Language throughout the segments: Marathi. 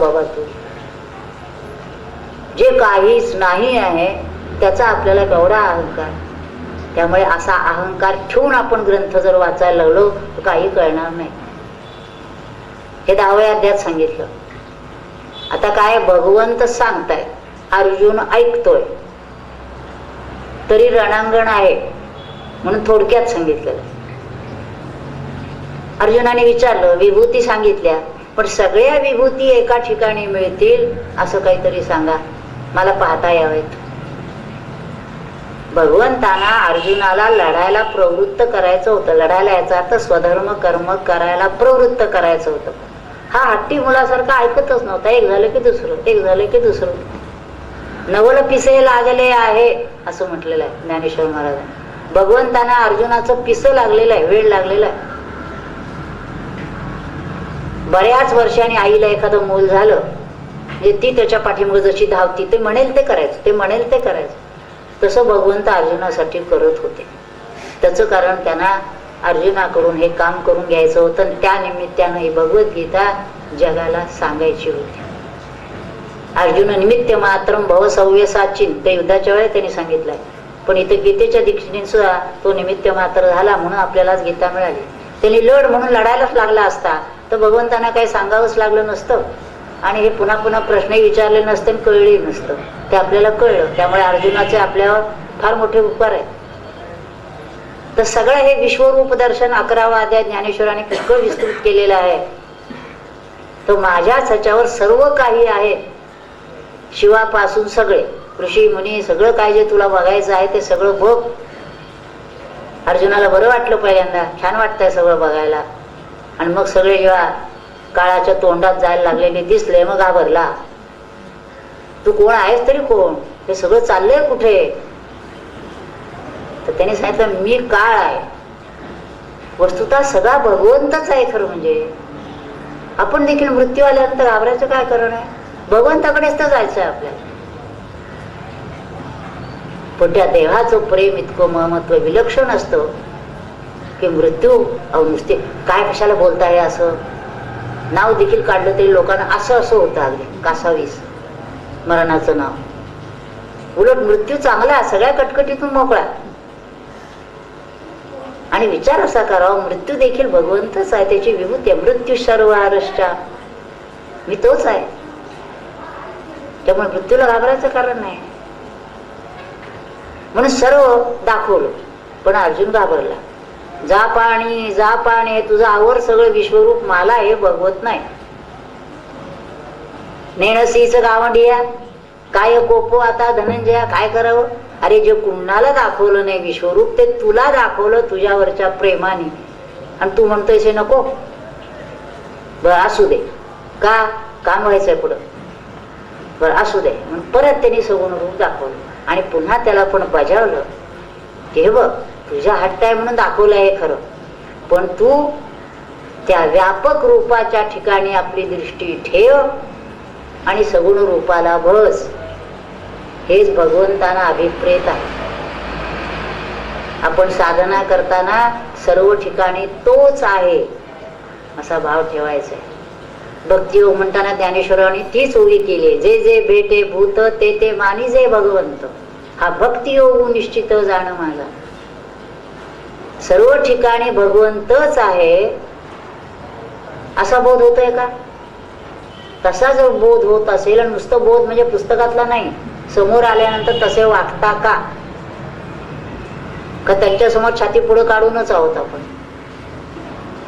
बाबा तू. जे काहीच नाही आहे त्याचा आपल्याला केवढा अहंकार. त्यामुळे असा अहंकार ठेवून आपण ग्रंथ जर वाचायला लागलो तर काही कळणार नाही. हे दहाव्या अध्यात सांगितलं. आता काय भगवंत सांगताय अर्जुन ऐकतोय. तरी रणांगण आहे म्हणून थोडक्यात सांगितलं. अर्जुनाने विचारलं विभूती सांगितल्या पण सगळ्या विभूती एका ठिकाणी मिळतील असं काहीतरी सांगा. मला पाहता यावेत. भगवंताना अर्जुनाला लढायला प्रवृत्त करायचं होतं. लढायला याचा अर्थ स्वधर्म कर्म करायला प्रवृत्त करायचं होतं. हा हट्टी मुलासारखा ऐकतच नव्हता. एक झालं की दुसरं एक झालं की दुसरं. नवल पिसे लागले आहे असं म्हटलेलं आहे ज्ञानेश्वर महाराजांनी. भगवंताना अर्जुनाचं पिसं लागलेलं आहे वेळ लागलेला आहे. बऱ्याच वर्षांनी आईला एखादं मूल झालं म्हणजे ती त्याच्या पाठीमुळे जशी धावती ते म्हणेल ते करायचं ते म्हणेल ते करायचं. तसं भगवंत अर्जुनासाठी करत होते. त्याचं कारण त्यांना अर्जुनाकडून हे काम करून घ्यायचं होतं आणि त्या निमित्तानं ही भगवद्गीता जगाला सांगायची होती. अर्जुन निमित्त मात्र भवसव्यसाचिन ते युद्धाच्या वेळेस त्यांनी सांगितलंय. पण इथं गीतेच्या दीक्षिणे सुद्धा तो निमित्त मात्र झाला म्हणून आपल्यालाच गीता मिळाली. त्यांनी लढ म्हणून लढायलाच लागला असता. तर भगवंतांना काही सांगावंच लागलं नसतं. आणि हे पुन्हा पुन्हा प्रश्नही विचारले नसते आणि कळले नसतं. ते आपल्याला कळलं. त्यामुळे अर्जुनाचे आपल्यावर फार मोठे उपकार आहेत. तर सगळं हे विश्वरूप दर्शन अकरावा अध्याय ज्ञानेश्वराने पुष्कळ विस्तृत केलेलं आहे. तर माझ्याच ह्याच्यावर सर्व काही आहे. शिवापासून सगळे ऋषी मुनी सगळं काय जे तुला बघायचं आहे ते सगळं बघ. अर्जुनाला बरं वाटलं पहिल्यांदा. छान वाटतंय सगळं बघायला. आणि मग सगळे जेव्हा काळाच्या तोंडात जायला लागलेले दिसले मग घाबरला. तू कोण आहेस तरी कोण? हे सगळं चाललंय कुठे? तर त्यांनी सांगितलं मी काळ आहे. वस्तुता सगळा भगवंतच आहे खरं म्हणजे. आपण देखील मृत्यू आल्यानंतर घाबरायचं काय कारण आहे? भगवंताकडेच तर जायचं आहे आपल्याला. पण त्या देवाचं प्रेम इतकं महत्त्व विलक्षण असतं. की मृत्यू अहो नुसते काय कशाला बोलताय असं? नाव देखील काढलं तरी लोकांना असं असं होतं अगदी कासावीस मरणाचं नाव. उलट मृत्यू चांगला सगळ्या कटकटीतून मोकळा आणि विचार असा करावा मृत्यू देखील भगवंतच आहे त्याची विभूती आहे. मृत्यू सर्व आरष्टा मी तोच आहे. त्यामुळे मृत्यूला घाबरायचं कारण नाही. म्हणून सर्व दाखवलं पण अर्जुन घाबरला. जा पाणी जा पाणी तुझं आवर सगळं विश्वरूप मला हे भगवत नाही. नेणसीच गावंडिया काय कोपो आता धनंजया काय करावं? अरे जे कुणाला दाखवलं नाही विश्वरूप ते तुला दाखवलं तुझ्यावरच्या प्रेमाने. आणि तू म्हणतोय हे नको. बर असू दे. का? काम व्हायचंय पुढं? बर असू दे. परत त्यांनी सगुण रूप दाखवलं. आणि पुन्हा त्याला पण बजावलं. हे बघ. तुझ्या हट्ट आहे म्हणून दाखवलं आहे खरं. पण तू त्या व्यापक रूपाच्या ठिकाणी आपली दृष्टी ठेव आणि सगुण रूपाला बस. हेच भगवंताना अभिप्रेत आहे. आपण साधना करताना सर्व ठिकाणी तोच आहे असा भाव ठेवायचा आहे भक्ती हो म्हणताना ज्ञानेश्वरांनी तीच उभी केली जे जे भेटे भूत ते ते मानी जे भगवंत. हा भक्तियोग निश्चित जाणं माझा. सर्व ठिकाणी भगवंतच आहे असा बोध होतोय का? तसा जर बोध होत असेल आणि नुसतं बोध म्हणजे पुस्तकातला नाही समोर आल्यानंतर तसे वागता का? का त्यांच्यासमोर छाती पुढे काढूनच आहोत आपण?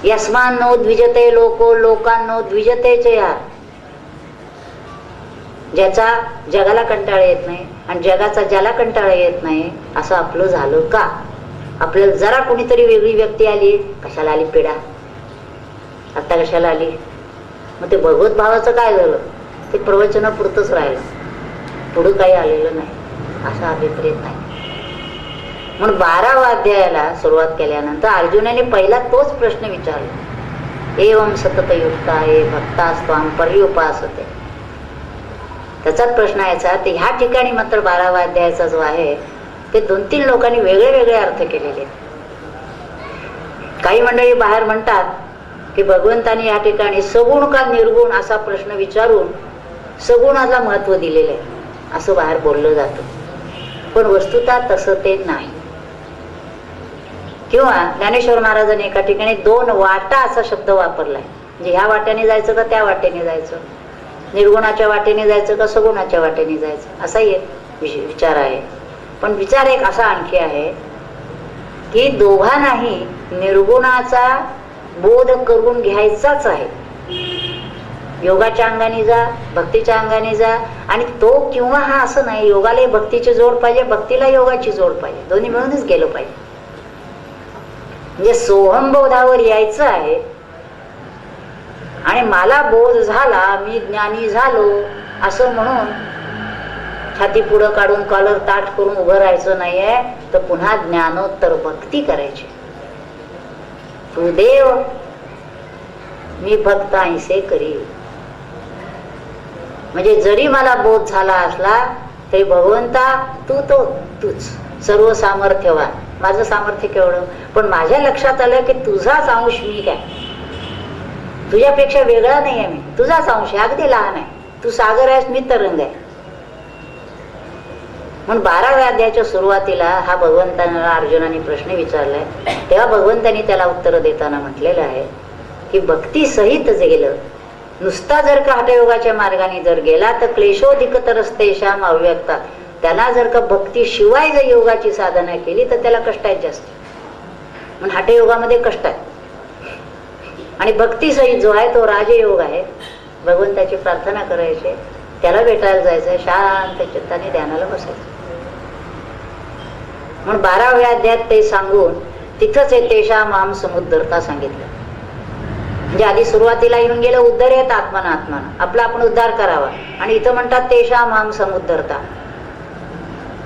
यस्मान नो द्विजते लोको लोकांनो द्विजतेचे या. ज्याचा जगाला कंटाळा येत नाही आणि जगाचा ज्याला कंटाळा येत नाही असं आपलं झालं का? आपल्याला जरा कुणीतरी वेगळी व्यक्ती आली कशाला आली पिढा? आता कशाला आली? मग ते भगवत भावाचं काय झालं? ते प्रवचनापुरतंच राहिलं. पुढं काही आलेलं नाही. असा अभिप्रेत नाही. म्हणून बारावा अध्यायाला सुरुवात केल्यानंतर अर्जुनाने पहिला तोच प्रश्न विचारला. एवम सतत युक्ता आहे भक्तास्त्वाम होते त्याचाच प्रश्न यायचा ते ह्या ठिकाणी मात्र बारावा अध्यायाचा जो आहे ते दोन तीन लोकांनी वेगळे वेगळे अर्थ केलेले. आहेत. काही मंडळी बाहेर म्हणतात की भगवंतानी या ठिकाणी सगुण का निर्गुण असा प्रश्न विचारून सगुणाला महत्त्व दिलेलं आहे. असं बाहेर बोललं जातं. पण वस्तुता तसं ते नाही. किंवा ज्ञानेश्वर महाराजांनी एका ठिकाणी दोन वाटा असा शब्द वापरलाय. म्हणजे ह्या वाट्याने जायचं का त्या वाटेने जायचं? निर्गुणाच्या वाटेने जायचं का सगुणाच्या वाटेने जायचं? असाही एक विचार आहे. पण विचार एक असा आणखी आहे की दोघांनाही निर्गुणाचा बोध करून घ्यायचाच आहे. योगाच्या अंगाने जा भक्तीच्या अंगाने जा आणि तो किंवा हा असं नाही योगाला भक्तीची जोड पाहिजे भक्तीला योगाची जोड पाहिजे दोन्ही मिळूनच गेलं पाहिजे. म्हणजे सोहम बोधावर यायचं आहे आणि मला बोध झाला मी ज्ञानी झालो असं म्हणून हाती पुढं काढून कॉलर ताट करून उभं राहायचं नाहीये तर पुन्हा ज्ञानोत्तर भक्ती करायची. तू देव मी भक्त ऐसे करी म्हणजे जरी मला बोध झाला असला तरी भगवंता तू तो तूच. सर्व सामर्थ्यवान. माझं सामर्थ्य केवढं? पण माझ्या लक्षात आलं की तुझाच अंश मी काय? तुझ्यापेक्षा वेगळा नाही आहे मी. तुझाच अंश आहे अगदी लहान आहे. तू सागर आहेस मी तरंग आहे. म्हणून बाराव्या अध्यायाच्या सुरुवातीला हा भगवंतांना अर्जुनाने प्रश्न विचारलाय. तेव्हा भगवंतांनी त्याला उत्तर देताना म्हटलेलं आहे की भक्ती सहित गेलं नुसता जर का हठयोगाच्या मार्गाने जर गेला तर क्लेशोधिक श्याम अव्यक्ता. त्याला जर का भक्ती शिवाय जर योगाची साधना केली तर त्याला कष्ट आहेत जास्त. म्हणून हठयोगामध्ये कष्ट आहे आणि भक्ती सहित जो आहे तो राजयोग आहे. भगवंताची प्रार्थना करायची त्याला भेटायला जायचं शांत चित्ताने ध्यानाला बसायचं. म्हणून बाराव्या अध्यात ते सांगून तिथंच हे तेशा माम समुद्रता सांगितलं. म्हणजे आधी सुरुवातीला येऊन गेलं उद्धर येत आत्मान आत्मान. आपला आपण उद्धार करावा. आणि इथं म्हणतात तेशा माम समुद्रता.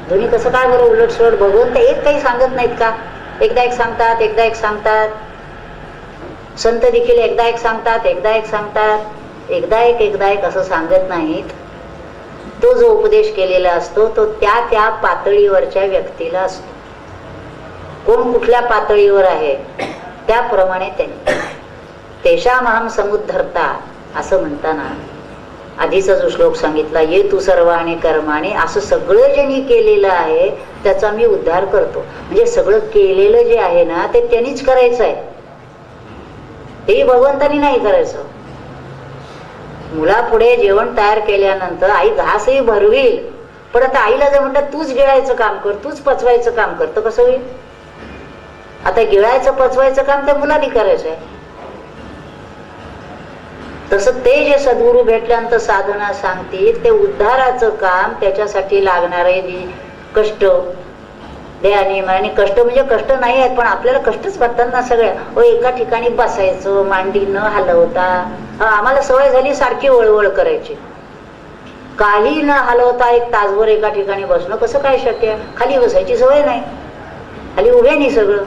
दोन्ही कसं काय बरं उलट सुलट बघून ते एक काही सांगत नाहीत का? एकदा एक सांगतात एकदा एक सांगतात. संत देखील एकदा एक सांगतात एकदा एक सांगतात. एकदा एक एकदा एक असं सांगत नाहीत. तो जो उपदेश केलेला असतो तो त्या त्या पातळीवरच्या व्यक्तीला असतो. कोण कुठल्या पातळीवर आहे? त्याप्रमाणे त्यांनी. तेषामहम समुद्धरता असं म्हणताना आधीचा जो श्लोक सांगितला ये तू सर्व आणि कर्माने असं सगळं ज्यांनी केलेलं आहे त्याचा मी उद्धार करतो. म्हणजे सगळं केलेलं जे आहे ना ते त्यांनीच करायचं आहे. ते भगवंतानी नाही करायचं. मुलापुढे जेवण तयार केल्यानंतर आई घासही भरवील. पण आता आईला जर म्हणतात तूच गिळायचं काम कर तूच पचवायचं काम कर तर कसं होईल? आता गिळायचं पचवायचं काम त्या मुलांनी करायचं आहे. तसं ते जे सद्गुरू भेटल्यानंतर साधना सांगतील ते उद्धाराचं काम त्याच्यासाठी लागणारे कष्ट दे आणि कष्ट म्हणजे कष्ट नाही आहेत पण आपल्याला कष्टच वाटतात ना सगळ्या. व एका ठिकाणी बसायचं मांडी न हलवता. आम्हाला सवय झाली सारखी वळवळ करायची. काही न हलवता एक तासभर एका ठिकाणी बसणं कसं काय शक्य? खाली बसायची सवय नाही. खाली उभे नाही सगळं.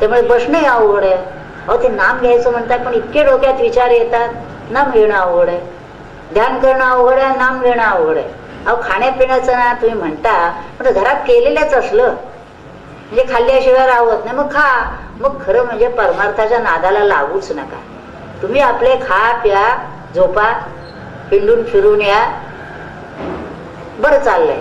त्यामुळे बसणंही अवघड आहे. अहो ते नाम घ्यायचं म्हणतात पण इतके डोक्यात विचार येतात. नाम घेणं अवघड आहे. ध्यान करणं अवघड आहे नाम घेणं अवघड आहे. अहो खाण्यापिण्याचं ना तुम्ही म्हणता पण घरात केलेलंच असलं. म्हणजे खाल्ल्याशिवाय राहत नाही. मग खा. मग खरं म्हणजे परमार्थाच्या नादाला लागूच नका. तुम्ही आपले खा प्या झोपा पिंडून फिरून या. बरं चाललंय.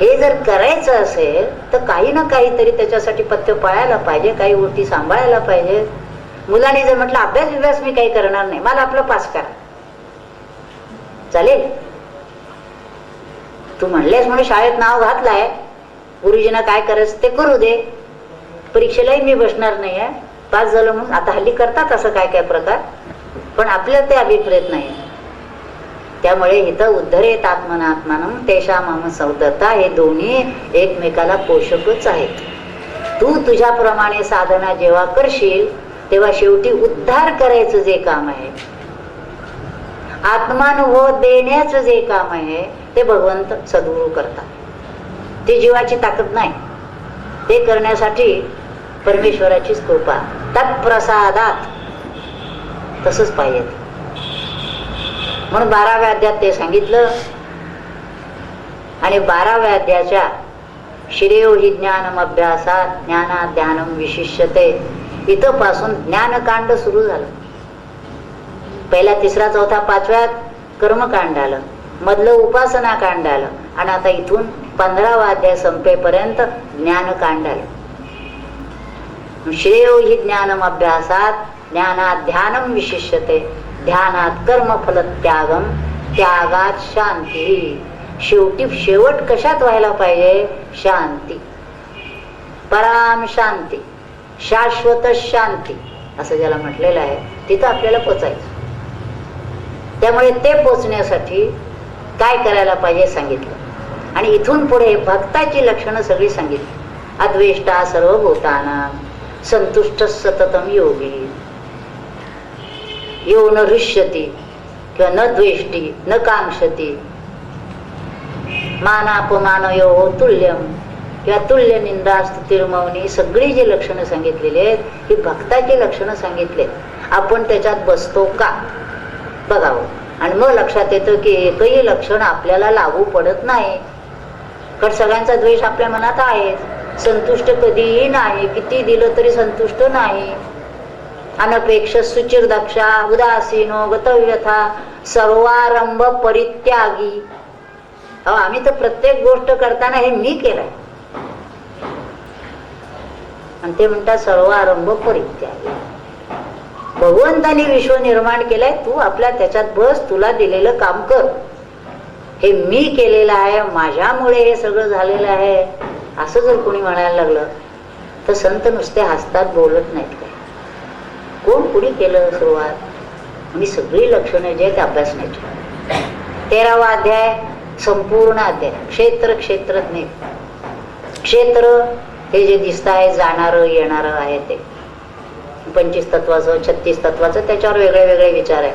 हे जर करायचं असेल तर काही ना काहीतरी त्याच्यासाठी पथ्य पाळायला पाहिजे काही गोष्टी सांभाळायला पाहिजे. मुलाने जर म्हटलं अभ्यास विभ्यास मी काही करणार नाही मला आपलं पास करा. चालेल? तू म्हणलेस म्हणून शाळेत नाव घातलाय. गुरुजींना काय करायचं ते करू दे. परीक्षेलाही मी बसणार नाही आहे पास झालं म्हणून आता हल्ली करतात असं काय काय प्रकार? पण आपल्याला ते अभिप्रेत नाही त्यामुळे इथं उद्धरेत आत्मना आत्मानं तेशा सौदत्ता हे दोन्ही एकमेकाला पोषकच आहेत. तू तुझ्याप्रमाणे साधना जेव्हा करशील तेव्हा शेवटी उद्धार करायचं जे काम आहे. आत्मानुभव देण्याचं जे काम आहे ते भगवंत सद्गुरू करतात. ते जीवाची ताकद नाही. ते करण्यासाठी परमेश्वराचीच कृपा. तत्प्रसादात तसंच पाहिजे. म्हणून बाराव्या अध्यात ते सांगितलं. आणि बाराव्या अध्याच्या श्रेयो ही ज्ञानम अभ्यासात ज्ञाना ध्यानम विशिष्यते. इथं पासून ज्ञानकांड सुरू झालं. पहिला तिसरा चौथा पाचव्यात कर्मकांड आलं. मधलं उपासना कांड आलं. आणि आता इथून पंधरावा अध्याय संपेपर्यंत ज्ञानकांड आलं. श्रेयो ही ज्ञानम अभ्यासात ज्ञाना ध्यानम विशिष्यते. ध्यानात कर्मफल त्यागम त्यागात शांती. शेवटी शेवट कशात व्हायला पाहिजे? शांती. पराम शांती शाश्वत शांती असं ज्याला म्हटलेलं आहे तिथं आपल्याला पोचायचं. त्यामुळे ते पोचण्यासाठी काय करायला पाहिजे सांगितलं. आणि इथून पुढे भक्ताची लक्षणं सगळी सांगितली. अद्वेष्टा सर्व भूताना संतुष्ट सततम योगी. यो न हृष्यती किंवा न द्वेष्टी न कांक्षती मानापमान यो तुल्यम किंवा तुल्य निंदा तिरमवणी सगळी जी लक्षणं सांगितलेली आहेत ही भक्ताची लक्षणं सांगितले आपण त्याच्यात बसतो का? बघावं. आणि मग लक्षात येतं की एकही लक्षण आपल्याला लागू पडत नाही. कारण सगळ्यांचा द्वेष आपल्या मनात आहे. संतुष्ट कधीही नाही. किती दिलं तरी संतुष्ट नाही. अनपेक्ष सुचिर दक्षा उदासीनो गतव्यथा सर्वारंभ परित्यागी. अहो आम्ही तर प्रत्येक गोष्ट करताना हे मी केलंय. आणि ते म्हणतात सर्व आरंभ परित्यागी. भगवंतानी विश्व निर्माण केलंय तू आपल्या त्याच्यात बस तुला दिलेलं काम कर. हे मी केलेलं आहे माझ्यामुळे हे सगळं झालेलं आहे. असं जर कोणी म्हणायला लागलं तर संत नुसते हसतात बोलत नाहीत काय कोण कुणी केलं सुरुवात? मी सगळी लक्षणं जे आहेत अभ्यासण्याची. तेरावा अध्याय संपूर्ण अध्याय. क्षेत्र क्षेत्रज्ञ. क्षेत्र हे जे दिसत आहे जाणारं येणारं आहे ते. पंचवीस तत्वाचं छत्तीस तत्वाचं त्याच्यावर वेगळे वेगळे विचार आहे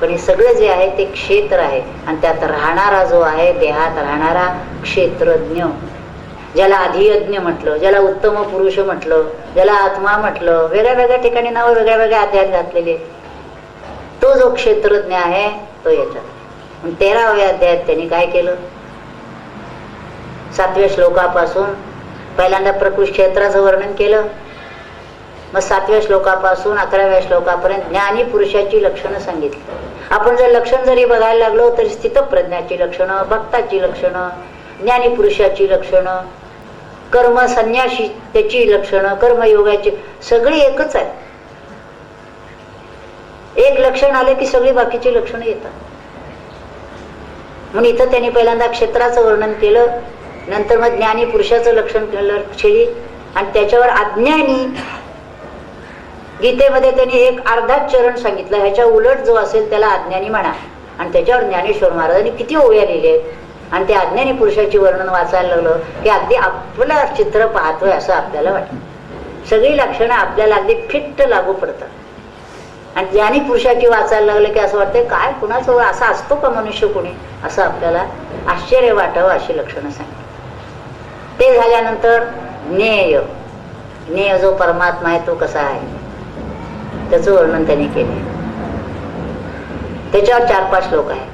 पण हे सगळं जे आहे ते क्षेत्र आहे. आणि त्यात राहणारा जो आहे देहात राहणारा क्षेत्रज्ञ. ज्याला अधियज्ञ म्हटलं ज्याला उत्तम पुरुष म्हटलं ज्याला आत्मा म्हटलं वेगळ्या वेगळ्या ठिकाणी नावं वेगळ्या वेगळ्या अध्यायात घातलेले तो जो क्षेत्रज्ञ आहे तो याच्यात. तेराव्या अध्यायात त्यांनी काय केलं? सातव्या श्लोकापासून पहिल्यांदा प्रकृष क्षेत्राचं वर्णन केलं. मग सातव्या श्लोकापासून अकराव्या श्लोकापर्यंत ज्ञानी पुरुषाची लक्षणं सांगितली. आपण जर लक्षण जरी बघायला लागलो तरी स्थितप्रज्ञाची लक्षणं भक्ताची लक्षणं ज्ञानी पुरुषाची लक्षणं कर्म संन्याशी त्याची लक्षणं कर्मयोगाची सगळी एकच आहे एक लक्षण आलं की सगळी बाकीची लक्षणं येतात. म्हणून इथं त्यांनी पहिल्यांदा क्षेत्राचं वर्णन केलं नंतर मग ज्ञानी पुरुषाचं लक्षण केलं शेळी आणि त्याच्यावर अज्ञानी. गीतेमध्ये त्यांनी एक अर्धाच चरण सांगितलं ह्याच्या उलट जो असेल त्याला अज्ञानी म्हणा. आणि त्याच्यावर ज्ञानेश्वर महाराजांनी किती ओव्या लिहिल्या आहेत. आणि त्या अज्ञानी पुरुषाची वर्णन वाचायला लागलं की अगदी आपलं चित्र पाहतोय असं आपल्याला वाटतं. सगळी लक्षणं आपल्याला अगदी फिट्ट लागू पडतात. आणि ज्ञानी पुरुषाची वाचायला लागलं की असं वाटतं काय कुणाचं असा असतो का मनुष्य कोणी? असं आपल्याला आश्चर्य वाटावं अशी लक्षणं सांगितली ते झाल्यानंतर ज्ञेय ज्ञेय जो परमात्मा आहे तो कसा आहे? त्याचं वर्णन त्यांनी केले त्याच्यावर चार पाच श्लोक आहे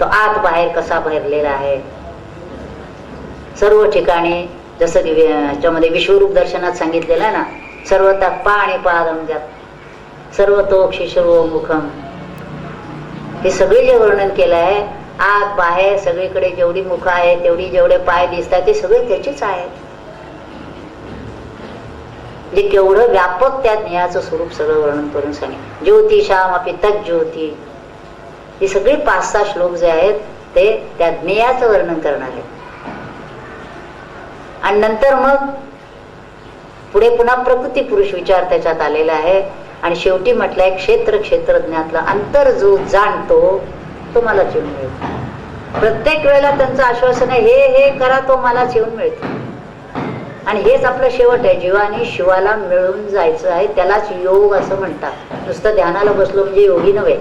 तो आत बाहेर कसा भरलेला आहे? सर्व ठिकाणी जसं की याच्यामध्ये विश्वरूप दर्शनात सांगितलेलं आहे ना सर्वता पाणी पारंजात म्हणजे सर्व तोक्षी सर्व मुखम हे सगळे जे वर्णन केलं आहे आत बाहेर सगळीकडे जेवढी मुख आहे तेवढी जेवढे पाय दिसतात ते सगळे त्याचेच आहेत. जे केवढं व्यापक त्या ज्ञाचं स्वरूप सगळं वर्णन करून सांगे ज्योतिषाम अपि तज्ज्योती. हे सगळे पाच सहा श्लोक जे आहेत ते त्या ज्ञेयाचं वर्णन करणार आहेत. आणि नंतर मग पुढे पुन्हा प्रकृती पुरुष विचार त्याच्यात आलेला आहे. आणि शेवटी म्हटलंय क्षेत्र क्षेत्रज्ञातलं अंतर जो जाणतो तो मला येऊन मिळतो. प्रत्येक वेळेला त्यांचं आश्वासन आहे हे हे करा तो मला येऊन मिळतो. आणि हेच आपलं शेवट आहे जीवाने शिवाला मिळून जायचं आहे त्यालाच योग असं म्हणतात. नुसतं ध्यानाला बसलो म्हणजे योगी नव्हे.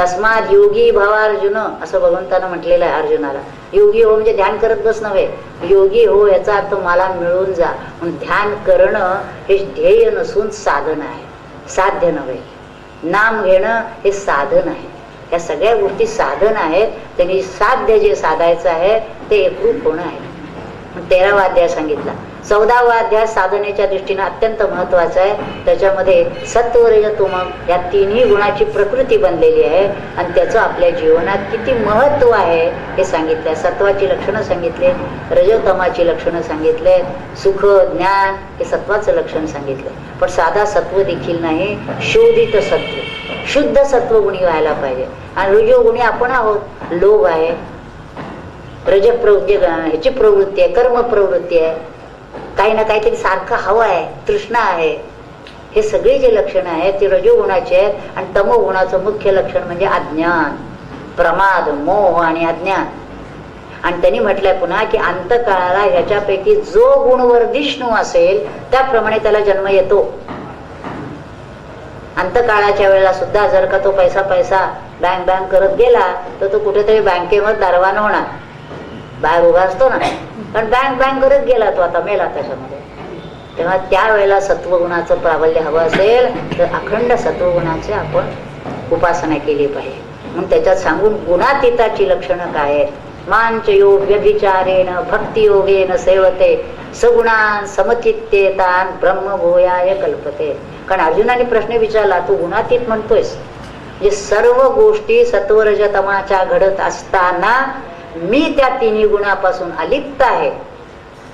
तस्मात योगी भावा अर्जुन असं भगवंतानं म्हटलेलं आहे अर्जुनाला. योगी हो म्हणजे ध्यान करत बस नव्हे. योगी हो याचा अर्थ मला मिळून जा. म्हणून ध्यान करणं हे ध्येय नसून साधन आहे. साध्य नव्हे. नाम घेणं हे साधन आहे. या सगळ्या गोष्टी साधन आहेत. त्यांनी साध्य जे साधायचं आहे ते एकरूप होणं आहे. तेरावा अध्याय सांगितला. चौदावा अध्याय साधनेच्या दृष्टीने अत्यंत महत्त्वाचा आहे. त्याच्यामध्ये सत्वरज तुमक या तिन्ही गुणाची प्रकृती बनलेली आहे आणि त्याचं आपल्या जीवनात किती महत्त्व आहे हे सांगितलंय. सत्वाची लक्षणं सांगितले रजतमाची लक्षणं सांगितले सुख ज्ञान हे सत्वाचं लक्षण सांगितलंय पण साधा सत्व देखील नाही शोधित सत्व. शुद्ध सत्वगुणी व्हायला पाहिजे. आणि रजोगुणी आपण आहोत लोभ आहे. रज प्रवृत्ती ह्याची प्रवृत्ती आहे कर्म प्रवृत्ती आहे. काही ना काहीतरी सारखं हवं आहे तृष्णा आहे. हे सगळे जे लक्षण आहेत ते रजोगुणाचे आहेत आणि तमोगुणाचं मुख्य लक्षण म्हणजे अज्ञान. प्रमाद मोह आणि अज्ञान. आणि त्यांनी म्हटलंय पुन्हा की अंतकाळाला ह्याच्यापैकी जो गुणवर्धिष्णू असेल त्याप्रमाणे त्याला जन्म येतो. अंतकाळाच्या वेळेला सुद्धा जर का तो पैसा पैसा बँक बँक करत गेला तर तो कुठेतरी बँकेमध्ये दारवान होणार. बाहेर उभा असतो ना. पण बँक बँक करत गेला तो आता मेला त्याच्यामध्ये. तेव्हा त्यावेळेला सत्वगुणाचं प्राबल्य हवं असेल तर अखंड सत्वगुणाचे आपण उपासना केली पाहिजे. म्हणून त्याच्यात सांगून गुणातीताची लक्षणं काय आहेत? मांच योग व्यभिचारेण भक्तियोगेन सेवते सगुणान समचित्तेतान ब्रह्मभूयाय कल्पते. कारण अर्जुनाने प्रश्न विचारला तू गुणातीत म्हणतोयस? म्हणजे सर्व गोष्टी सत्वरजतमाच्या घडत असताना मी त्या तिन्ही गुणापासून अलिप्त आहे.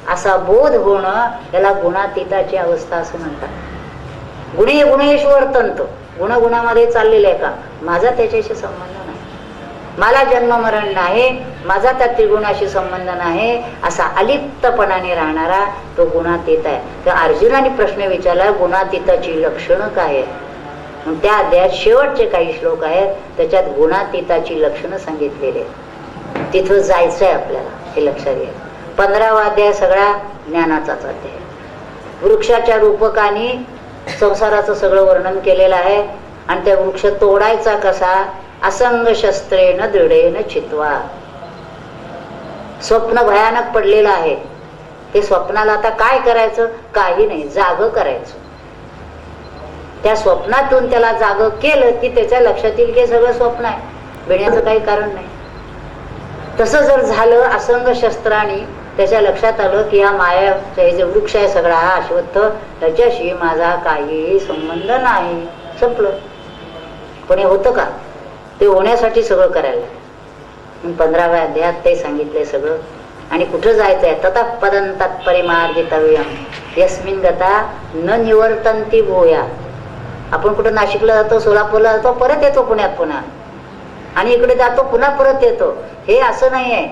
असा बोध होणं त्याला गुणातीताची अवस्था असं म्हणतात. गुणे गुणेश्वर तंत. गुणगुणामध्ये चाललेलं आहे का? माझा त्याच्याशी संबंध नाही. मला जन्म मरण नाही माझा त्या त्रिगुणाशी संबंध नाही असा अलिप्तपणाने राहणारा तो गुणातीत आहे. तर अर्जुनाने प्रश्न विचारला गुणातीताची लक्षणं काय आहेत? त्या अध्यायात शेवटचे काही श्लोक आहेत त्याच्यात गुणातीताची लक्षणं सांगितलेली आहेत. तिथं जायचं आहे आपल्याला हे लक्षात घ्या. पंधरावा अध्याय सगळा ज्ञानाचाच अध्याय. वृक्षाच्या रूपकाने संसाराचं सगळं वर्णन केलेलं आहे आणि त्या वृक्ष तोडायचा कसा? असंग शस्त्रेन दृढेन चित्वा. स्वप्न भयानक पडलेलं आहे. ते स्वप्नाला आता काय करायचं? काही नाही जाग करायचं. त्या स्वप्नातून त्याला जाग केलं की त्याच्या लक्षात येईल की सगळं स्वप्न आहे. भिण्याचं काही कारण नाही. तसं जर झालं असंग शस्त्राने त्याच्या लक्षात आलं की या मायाचा हे जे वृक्ष आहे सगळा हा अश्वत्थ त्याच्याशी माझा काही संबंध नाही. संपलं. पण हे होतं का? ते होण्यासाठी सगळं करायला मग पंधराव्या अध्यायात ते सांगितलंय सगळं. आणि कुठं जायचंय? तथा पदन तात्पर्यमार्जितव्यम यस्मिन गता न निवर्तंती भोया. आपण कुठं नाशिकला जातो सोलापूरला जातो परत येतो पुण्यात पुन्हा. आणि इकडे जातो पुन्हा परत येतो. हे असं नाही आहे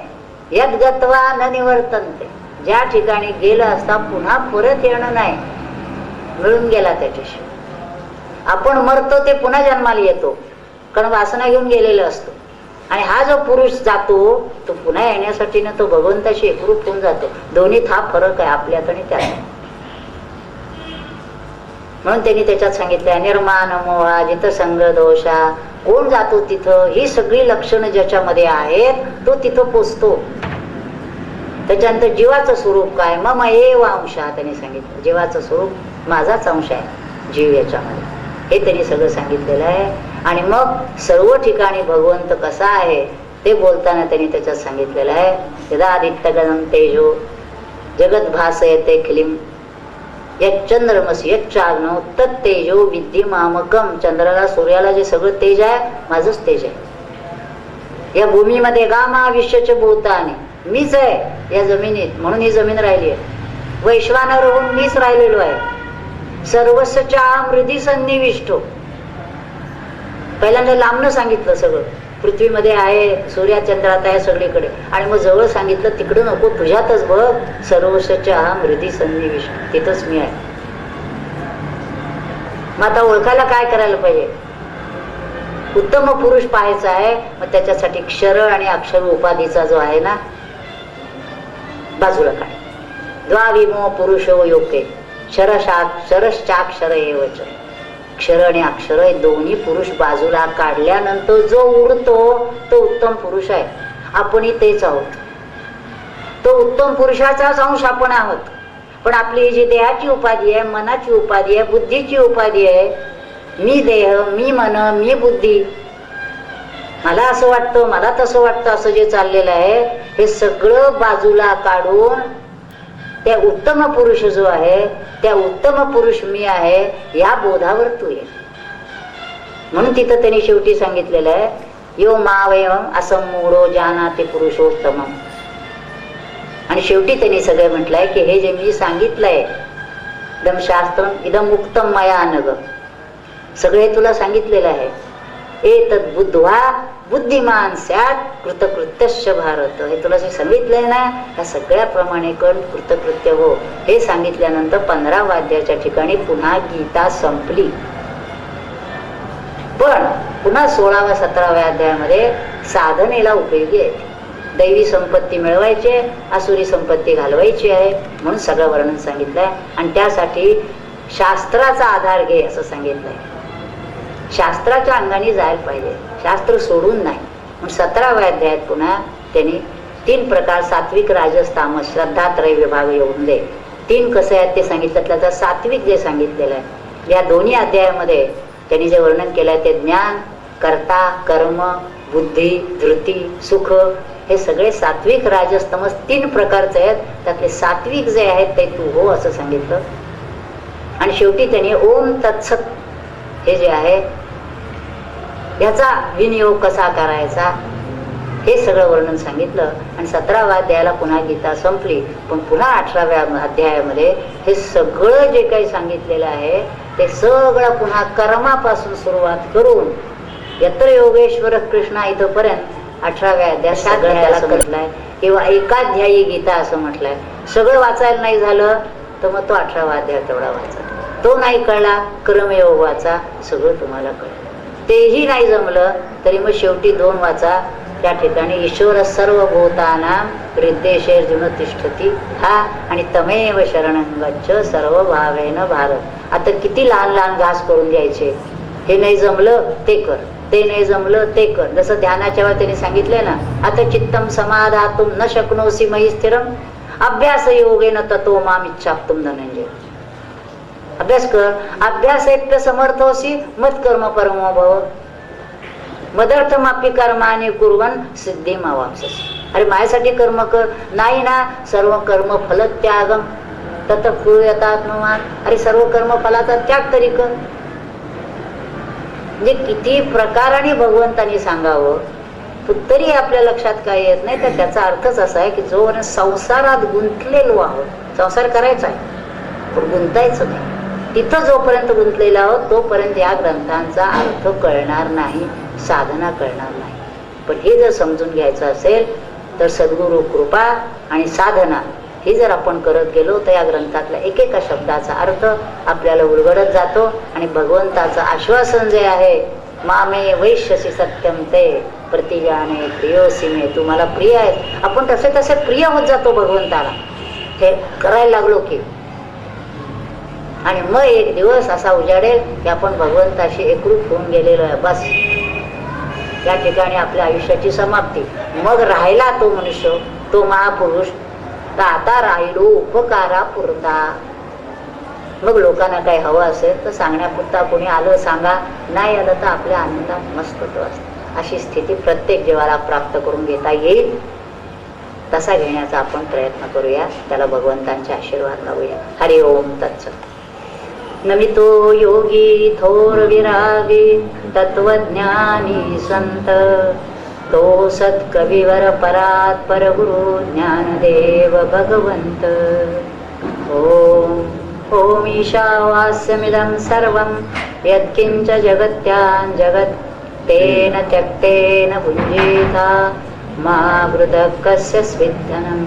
यद गत्वा न निवर्तनते. ज्या ठिकाणी गेलं असता पुन्हा परत येणं नाही. मिळून गेला त्याच्याशी. आपण मरतो ते पुन्हा जन्माला येतो. कारण वासना घेऊन गेलेलं असतो. आणि हा जो पुरुष जातो तो पुन्हा येण्यासाठी ना तो भगवंताशी एकरूप होऊन जातो. दोन्हीत हा फरक आहे आपल्यात आणि त्यात. म्हणून त्यांनी त्याच्यात सांगितलं निर्माण मोहा जित संग दोषा कोण जातो तिथं? ही सगळी लक्षणं ज्याच्यामध्ये आहेत तो तिथं पोचतो. त्याच्यानंतर जीवाचं स्वरूप काय? मग हे अंशा त्यांनी सांगितलं. जीवाचं स्वरूप माझाच अंश आहे जीव याच्यामध्ये. हे त्यांनी सगळं सांगितलेलं आहे. आणि मग सर्व ठिकाणी भगवंत कसा आहे ते बोलताना त्यांनी त्याच्यात सांगितलेलं आहे. यदा आदित्य गणम तेजो जगत भास येते खिलिम यच्चंद्रमस यच्चाग्नो तत्तेजो विद्धी मामकम चंद्राला सूर्याला जे सगळं तेज आहे माझंच तेज आहे. या भूमीमध्ये गामा विश्वचे भूताने. मीच आहे या जमिनीत म्हणून ही जमीन राहिली आहे. वैश्वानर होऊन मीच राहिलेलो आहे. सर्वस्वच्या मृदी सन्निविष्टो पहिल्यांदा लांबनं सांगितलं सगळं. पृथ्वीमध्ये आहे सूर्या चंद्रात आहे सगळीकडे. आणि मग जवळ सांगितलं तिकडं नको तुझ्यातच बघ सर्वस्वच्या मृदी सन्निविष्ट तिथंच मी आहे. मग आता ओळखायला काय करायला पाहिजे? उत्तम पुरुष पाहायचा आहे मग त्याच्यासाठी क्षर आणि अक्षर उपाधीचा जो आहे ना बाजूला काढ. द्वाविमो पुरुषो योग्य शरशाक शरश्चाक्षर एवच क्षर आणि अक्षर हे दोन्ही पुरुष बाजूला काढल्यानंतर जो उरतो तो उत्तम पुरुष आहे. आपणही तेच आहोत. तो उत्तम पुरुषाचाच अंश आपण आहोत. पण आपली जी देहाची उपाधी आहे मनाची उपाधी आहे बुद्धीची उपाधी आहे मी देह मी मन मी बुद्धी मला असं वाटतं मला तसं वाटतं असं जे चाललेलं आहे हे सगळं बाजूला काढून त्या उत्तम पुरुष जो आहे त्या उत्तम पुरुष मी आहे या बोधावर तू ये. म्हणून तिथं त्यांनी शेवटी सांगितलेलं आहे यो मावयम असं मूळो जानाते पुरुषोत्तम आणि शेवटी त्यांनी सगळं म्हटलंय की हे जे मी सांगितलंय इदम शास्त्र इदम उत्तम मया अनग सगळे तुला सांगितलेलं आहे. ए तद्बुद्धवा बुद्धिमान स्यात कृतकृत्यश्च भारत. हे तुला जे सांगितलंय ना या सगळ्याप्रमाणे कण कृतकृत्य हो. हे सांगितल्यानंतर पंधरा वाद्याच्या ठिकाणी पुन्हा गीता संपली. पण पुन्हा सोळाव्या सतराव्या अध्यायामध्ये साधनेला उपयोगी आहे. दैवी संपत्ती मिळवायची आहे असुरी संपत्ती घालवायची आहे म्हणून सगळं वर्णन सांगितलंय. आणि त्यासाठी शास्त्राचा आधार घे असं सांगितलंय. शास्त्राच्या अंगाने जायला पाहिजे. शास्त्र सोडून नाही. म्हणून सतराव्या अध्यायात पुन्हा त्यांनी तीन प्रकार सात्विक राजस्थाम श्रद्धात्रय विभाग येऊन दे तीन कसे आहेत ते सांगितलं? त्याचा सात्विक जे सांगितलेलं आहे या दोन्ही अध्यायामध्ये त्यांनी जे वर्णन केलं आहे ते ज्ञान कर्ता कर्म बुद्धी धृती सुख हे सगळे सात्विक राजस्तमस तीन प्रकारचे आहेत. त्यातले सात्विक जे आहेत ते तू हो असं सांगितलं. आणि शेवटी त्यांनी ओम तत्सत हे जे आहे याचा विनियोग कसा करायचा? हे सगळं वर्णन सांगितलं आणि सतराव्या अध्यायाला पुन्हा गीता संपली. पण पुन्हा अठराव्या अध्यायामध्ये हे सगळं जे काही सांगितलेलं आहे ते सगळं पुन्हा कर्मापासून सुरुवात करून यत्र योगेश्वर कृष्णा इथंपर्यंत अठराव्या अध्याय सगळ्याला म्हटलंय किंवा एकाध्यायी गीता असं म्हटलंय. सगळं वाचायला नाही झालं तर मग तो अठरावा अध्याय तेवढा वाचा. तो नाही कळला क्रमयोग वाचा सगळं तुम्हाला कळलं. तेही नाही जमलं तरी मग शेवटी दोन वाचा. त्या ठिकाणी ईश्वर सर्व भूताना हृदयशेर्जुन तिष्ठती. हा आणि तमेव शरण गच्छ सर्व भावेन भारत. आता किती लहान लहान घास करून द्यायचे हे नाही जमलं ते कर. ते नाही जमलं ते कर. जसं ध्यानाच्या वेळेला त्यांनी सांगितलंय ना आता चित्तम समाधातुम न शक्नोसी मही स्थिरम. अभ्यास योगेन ततो माम इच्छाप्तुम धनंजय. अभ्यास कर. अभ्यास एक समर्थोसी मत कर्म परमो भव मदर्थ मापी कर्माने कुर्वन सिद्धी मावापस. अरे माझ्यासाठी कर्म कर. नाही ना सर्व कर्म फल त्यागम. तत येतात अरे सर्व कर्म फलाचा त्याग तरी कर. म्हणजे किती प्रकाराने भगवंतानी सांगावं तरी आपल्या लक्षात काय येत नाही. तर त्याचा अर्थच असा आहे की जो संसारात गुंतलेलो आहोत. संसार करायचा आहे पण गुंतायचं नाही. तिथं जोपर्यंत गुंतलेला आहोत तोपर्यंत या ग्रंथांचा अर्थ कळणार नाही साधना कळणार नाही. पण हे जर समजून घ्यायचं असेल तर सद्गुरु कृपा आणि साधना हे जर आपण करत गेलो तर या ग्रंथातल्या एकेका शब्दाचा अर्थ आपल्याला उलगडत जातो आणि भगवंताचं आश्वासन जे आहे मामे वैश्यसी सत्यम ते प्रतिजाने प्रियोसी मे तुम्हाला प्रिय आहेत. आपण तसे तसे प्रिय होत जातो भगवंताला. हे करायला लागलो की आणि मग एक दिवस असा उजाडेल की आपण भगवंताशी एकरूप होऊन गेलेलो आहे बस. या ठिकाणी आपल्या आयुष्याची समाप्ती. मग राहिला तो मनुष्य तो महापुरुष. तर आता राहिलो उपकारा पुरता मग लोकांना काही हवं असेल तर सांगण्यापुरता कोणी आलं सांगा. नाही आलं तर आपल्या आनंदात मस्त तो असतो. अशी स्थिती प्रत्येक जीवाला प्राप्त करून घेता येईल. तसा घेण्याचा आपण प्रयत्न करूया. त्याला भगवंतांचे आशीर्वाद लावूया. हरि ओम तत्सत. नमितो योगी थोर विरागी तत्वज्ञानी संत तो सत्कविवर परात परगुरु ज्ञानदेव ओम ओम ईशावास्यमिदं सर्वं यत्किञ्च जगत्यां जगत् तेन त्यक्तेन भुञ्जीता मा मृदकस्य स्विद्धनम्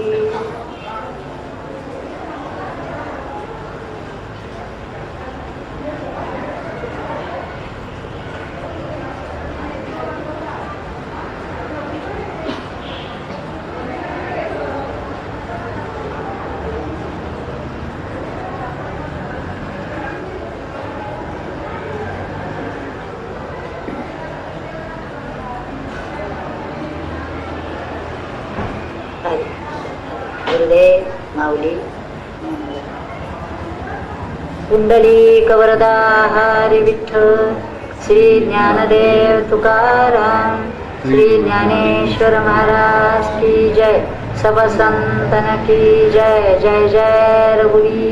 गुरुदेव कुंडली कवरदा हरी विठ्ठल श्री ज्ञानदेव तुकाराम श्री ज्ञानेश्वर महाराज की जय. सब संतन की जय. जय जय रघुवीर.